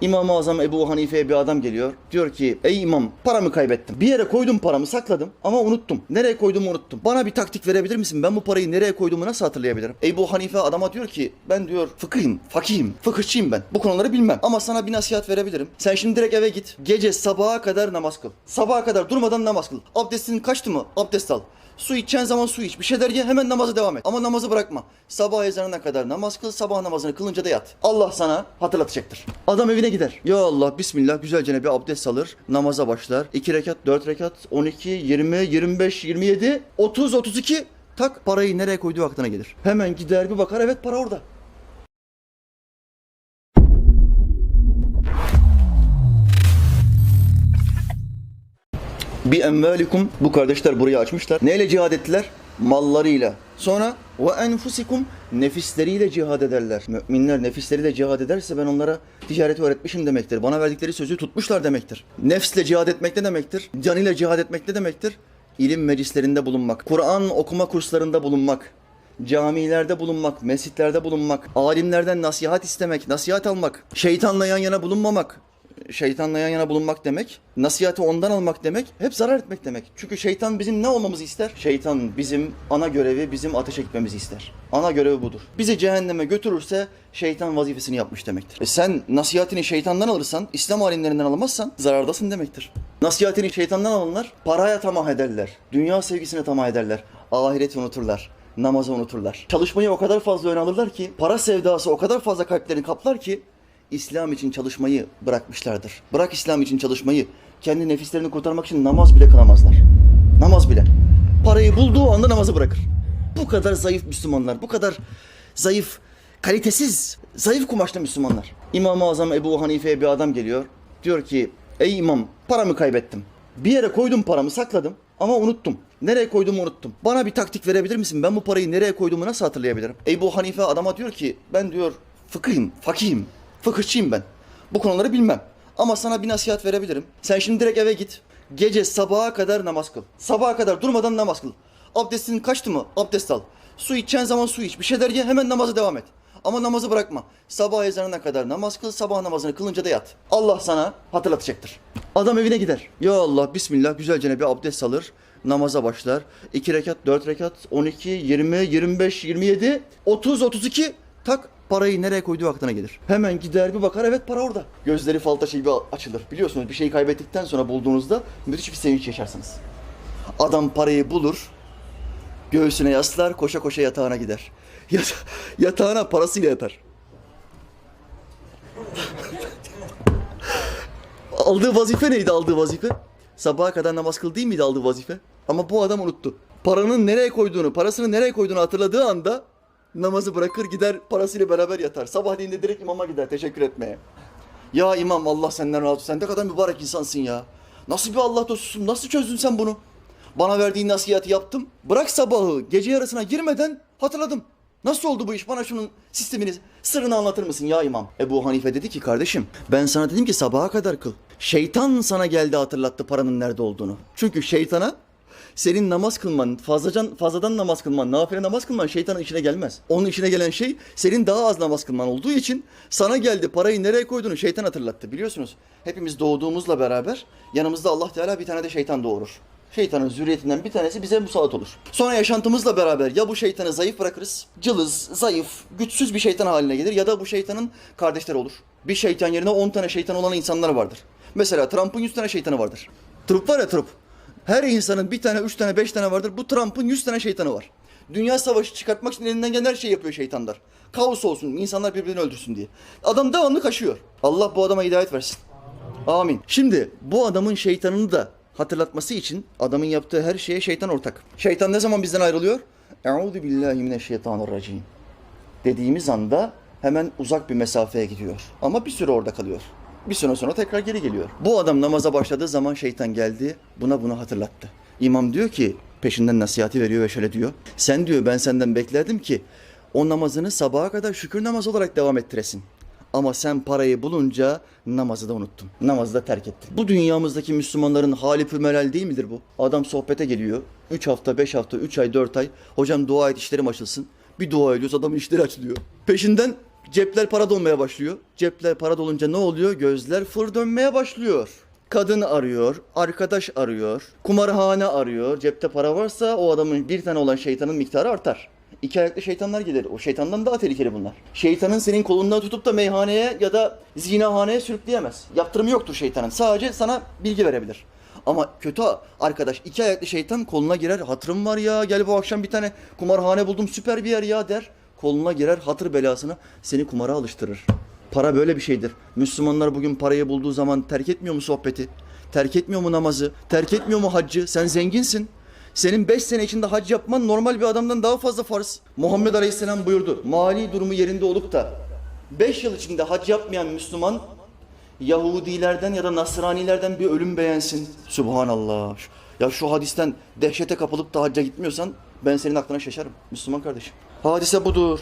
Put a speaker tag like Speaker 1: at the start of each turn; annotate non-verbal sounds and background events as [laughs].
Speaker 1: İmam-ı Azam Ebu Hanife'ye bir adam geliyor. Diyor ki ey imam paramı kaybettim. Bir yere koydum paramı sakladım ama unuttum. Nereye koyduğumu unuttum. Bana bir taktik verebilir misin? Ben bu parayı nereye koyduğumu nasıl hatırlayabilirim? Ebu Hanife adama diyor ki ben diyor fıkıhım, fakihim, fıkıhçıyım ben. Bu konuları bilmem ama sana bir nasihat verebilirim. Sen şimdi direkt eve git. Gece sabaha kadar namaz kıl. Sabaha kadar durmadan namaz kıl. Abdestin kaçtı mı? Abdest al. Su içeceğin zaman su iç. Bir şeyler ye hemen namaza devam et. Ama namazı bırakma. Sabah ezanına kadar namaz kıl. Sabah namazını kılınca da yat. Allah sana hatırlatacaktır. Adam evine gider. Ya Allah bismillah güzelce bir abdest alır. Namaza başlar. 2 rekat, 4 rekat, 12, 20, 25, 27, 30, 32 tak parayı nereye koyduğu aklına gelir. Hemen gider bir bakar evet para orada. Bi emvalikum bu kardeşler burayı açmışlar. Neyle cihad ettiler? Mallarıyla. Sonra ve enfusikum nefisleriyle cihad ederler. Müminler nefisleriyle cihad ederse ben onlara ticareti öğretmişim demektir. Bana verdikleri sözü tutmuşlar demektir. Nefsle cihad etmek ne demektir? Canıyla cihad etmek ne demektir? İlim meclislerinde bulunmak, Kur'an okuma kurslarında bulunmak, camilerde bulunmak, mescitlerde bulunmak, alimlerden nasihat istemek, nasihat almak, şeytanla yan yana bulunmamak, şeytanla yan yana bulunmak demek, nasihati ondan almak demek, hep zarar etmek demek. Çünkü şeytan bizim ne olmamızı ister? Şeytan bizim ana görevi, bizim ateşe gitmemizi ister. Ana görevi budur. Bizi cehenneme götürürse şeytan vazifesini yapmış demektir. E sen nasihatini şeytandan alırsan, İslam alimlerinden alamazsan zarardasın demektir. Nasihatini şeytandan alanlar paraya tamah ederler. Dünya sevgisine tamah ederler. Ahireti unuturlar namazı unuturlar. Çalışmayı o kadar fazla öne alırlar ki, para sevdası o kadar fazla kalplerini kaplar ki, İslam için çalışmayı bırakmışlardır. Bırak İslam için çalışmayı, kendi nefislerini kurtarmak için namaz bile kılamazlar. Namaz bile. Parayı bulduğu anda namazı bırakır. Bu kadar zayıf Müslümanlar, bu kadar zayıf, kalitesiz, zayıf kumaşlı Müslümanlar. İmam-ı Azam Ebu Hanife'ye bir adam geliyor. Diyor ki, ey imam paramı kaybettim. Bir yere koydum paramı sakladım ama unuttum. Nereye koyduğumu unuttum. Bana bir taktik verebilir misin? Ben bu parayı nereye koyduğumu nasıl hatırlayabilirim? Ebu Hanife adama diyor ki ben diyor fıkıhım, fakihim, fıkıhçıyım ben. Bu konuları bilmem. Ama sana bir nasihat verebilirim. Sen şimdi direkt eve git. Gece sabaha kadar namaz kıl. Sabaha kadar durmadan namaz kıl. Abdestin kaçtı mı? Abdest al. Su içeceğin zaman su iç. Bir şeyler ye hemen namaza devam et. Ama namazı bırakma. Sabah ezanına kadar namaz kıl, sabah namazını kılınca da yat. Allah sana hatırlatacaktır. Adam evine gider. Ya Allah bismillah güzelce bir abdest alır. Namaza başlar. 2 rekat, 4 rekat, 12, 20, 25, 27, 30, 32 tak parayı nereye koyduğu aklına gelir. Hemen gider bir bakar evet para orada. Gözleri falta şey bir açılır. Biliyorsunuz bir şeyi kaybettikten sonra bulduğunuzda müthiş bir sevinç yaşarsınız. Adam parayı bulur, göğsüne yaslar, koşa koşa yatağına gider. Yata- yatağına parasıyla yatar. [laughs] aldığı vazife neydi aldığı vazife? Sabaha kadar namaz kıl değil miydi aldığı vazife? Ama bu adam unuttu. Paranın nereye koyduğunu, parasını nereye koyduğunu hatırladığı anda namazı bırakır gider parasıyla beraber yatar. Sabahleyin de direkt imama gider teşekkür etmeye. Ya imam Allah senden razı olsun. Sen ne kadar mübarek insansın ya. Nasıl bir Allah dostusun? Nasıl çözdün sen bunu? Bana verdiğin nasihati yaptım. Bırak sabahı gece yarısına girmeden hatırladım. Nasıl oldu bu iş? Bana şunun sistemini, sırrını anlatır mısın ya imam? Ebu Hanife dedi ki kardeşim ben sana dedim ki sabaha kadar kıl. Şeytan sana geldi hatırlattı paranın nerede olduğunu. Çünkü şeytana senin namaz kılman, fazladan, fazladan namaz kılman, nafile namaz kılman şeytanın işine gelmez. Onun işine gelen şey senin daha az namaz kılman olduğu için sana geldi parayı nereye koyduğunu şeytan hatırlattı. Biliyorsunuz hepimiz doğduğumuzla beraber yanımızda Allah Teala bir tane de şeytan doğurur. Şeytanın zürriyetinden bir tanesi bize musallat olur. Sonra yaşantımızla beraber ya bu şeytanı zayıf bırakırız, cılız, zayıf, güçsüz bir şeytan haline gelir ya da bu şeytanın kardeşleri olur. Bir şeytan yerine 10 tane şeytan olan insanlar vardır. Mesela Trump'ın 100 tane şeytanı vardır. Trump var ya Trump. Her insanın bir tane, üç tane, beş tane vardır. Bu Trump'ın yüz tane şeytanı var. Dünya savaşı çıkartmak için elinden gelen her şeyi yapıyor şeytanlar. Kaos olsun, insanlar birbirini öldürsün diye. Adam devamlı kaşıyor. Allah bu adama hidayet versin. Amin. Şimdi bu adamın şeytanını da hatırlatması için adamın yaptığı her şeye şeytan ortak. Şeytan ne zaman bizden ayrılıyor? Euzu billahi mineşşeytanirracim. Dediğimiz anda hemen uzak bir mesafeye gidiyor. Ama bir süre orada kalıyor. Bir süre sonra tekrar geri geliyor. Bu adam namaza başladığı zaman şeytan geldi, buna bunu hatırlattı. İmam diyor ki, peşinden nasihati veriyor ve şöyle diyor. Sen diyor ben senden beklerdim ki o namazını sabaha kadar şükür namazı olarak devam ettiresin. Ama sen parayı bulunca namazı da unuttun. Namazı da terk ettin. Bu dünyamızdaki Müslümanların hali pümelal değil midir bu? Adam sohbete geliyor. 3 hafta, 5 hafta, 3 ay, 4 ay. Hocam dua et işlerim açılsın. Bir dua ediyoruz adamın işleri açılıyor. Peşinden Cepler para dolmaya başlıyor. Cepler para dolunca ne oluyor? Gözler fır dönmeye başlıyor. Kadın arıyor, arkadaş arıyor, kumarhane arıyor. Cepte para varsa o adamın bir tane olan şeytanın miktarı artar. İki ayaklı şeytanlar gelir. O şeytandan daha tehlikeli bunlar. Şeytanın senin kolundan tutup da meyhaneye ya da zinahaneye sürükleyemez. Yaptırımı yoktur şeytanın. Sadece sana bilgi verebilir. Ama kötü arkadaş iki ayaklı şeytan koluna girer. Hatırım var ya gel bu akşam bir tane kumarhane buldum süper bir yer ya der. Koluna girer hatır belasını seni kumara alıştırır. Para böyle bir şeydir. Müslümanlar bugün parayı bulduğu zaman terk etmiyor mu sohbeti? Terk etmiyor mu namazı? Terk etmiyor mu haccı? Sen zenginsin. Senin 5 sene içinde hac yapman normal bir adamdan daha fazla farz. Muhammed Aleyhisselam buyurdu. Mali durumu yerinde olup da 5 yıl içinde hac yapmayan Müslüman Yahudilerden ya da Nasranilerden bir ölüm beğensin. Subhanallah. Ya şu hadisten dehşete kapılıp da hacca gitmiyorsan ben senin aklına şaşarım. Müslüman kardeşim. Hadise budur.